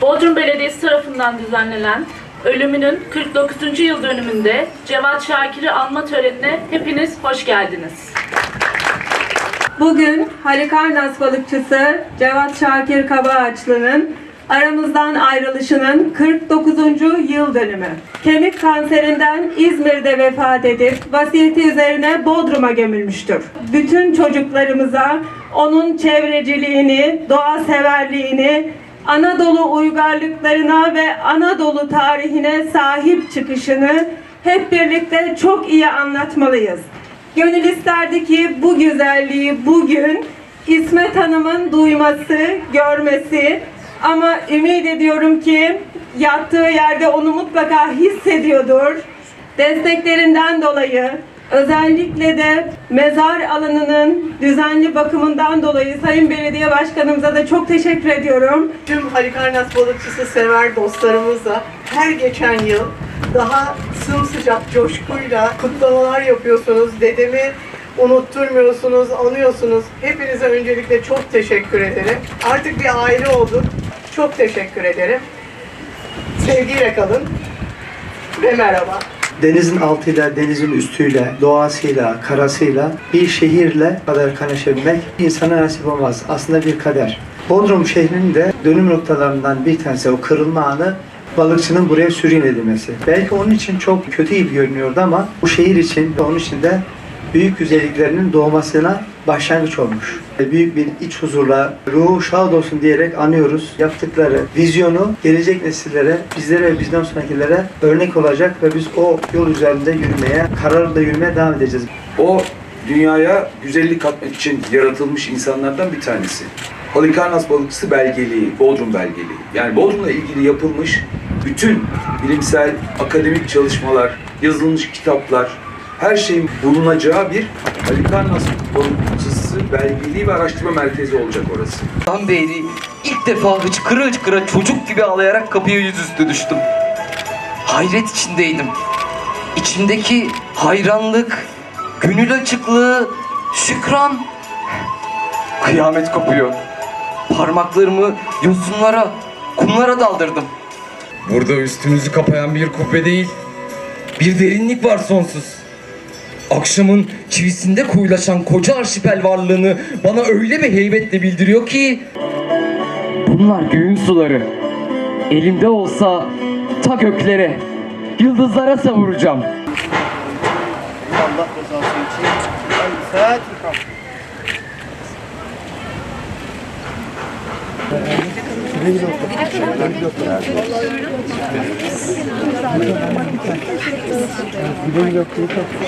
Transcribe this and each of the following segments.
Bodrum Belediyesi tarafından düzenlenen ölümünün 49. yıl dönümünde Cevat Şakir'i anma törenine hepiniz hoş geldiniz. Bugün Halikarnas balıkçısı Cevat Şakir Kabaağaçlı'nın aramızdan ayrılışının 49. yıl dönümü. Kemik kanserinden İzmir'de vefat edip vasiyeti üzerine Bodrum'a gömülmüştür. Bütün çocuklarımıza onun çevreciliğini, doğa severliğini, Anadolu uygarlıklarına ve Anadolu tarihine sahip çıkışını hep birlikte çok iyi anlatmalıyız. Gönül isterdi ki bu güzelliği bugün İsmet Hanım'ın duyması, görmesi ama ümit ediyorum ki yattığı yerde onu mutlaka hissediyordur. Desteklerinden dolayı özellikle de mezar alanının düzenli bakımından dolayı Sayın Belediye Başkanımıza da çok teşekkür ediyorum. Tüm Halikarnas balıkçısı sever dostlarımızla her geçen yıl daha sımsıcak coşkuyla kutlamalar yapıyorsunuz. Dedemi unutturmuyorsunuz, anıyorsunuz. Hepinize öncelikle çok teşekkür ederim. Artık bir aile olduk. Çok teşekkür ederim. Sevgiyle kalın ve merhaba. Denizin altıyla, denizin üstüyle, doğasıyla, karasıyla bir şehirle kadar kaynaşabilmek insana nasip olmaz. Aslında bir kader. Bodrum şehrinin de dönüm noktalarından bir tanesi o kırılma anı balıkçının buraya sürgün edilmesi. Belki onun için çok kötü gibi görünüyordu ama bu şehir için onun için de büyük güzelliklerinin doğmasına başlangıç olmuş. Büyük bir iç huzurla, ruhu şad olsun diyerek anıyoruz. Yaptıkları vizyonu gelecek nesillere, bizlere ve bizden sonrakilere örnek olacak ve biz o yol üzerinde yürümeye, kararlı yürümeye devam edeceğiz. O dünyaya güzellik katmak için yaratılmış insanlardan bir tanesi. Halikarnas balıkçısı belgeliği, Bodrum belgeliği. Yani Bodrum'la ilgili yapılmış bütün bilimsel, akademik çalışmalar, yazılmış kitaplar, her şeyin bulunacağı bir Halikarnas balıkçısı belgeliği ve araştırma merkezi olacak orası. Dan beri ilk defa hıçkıra hıçkıra çocuk gibi ağlayarak kapıya yüzüstü düştüm. Hayret içindeydim. İçimdeki hayranlık, gönül açıklığı, şükran. Kıyamet kopuyor. Parmaklarımı yosunlara, kumlara daldırdım. Burada üstümüzü kapayan bir kubbe değil, bir derinlik var sonsuz. Akşamın çivisinde kuyulaşan koca arşipel varlığını bana öyle bir heybetle bildiriyor ki... Bunlar göğün suları. Elimde olsa ta göklere, yıldızlara savuracağım. Allah rızası için. Fatiha.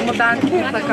Ama ben mutlaka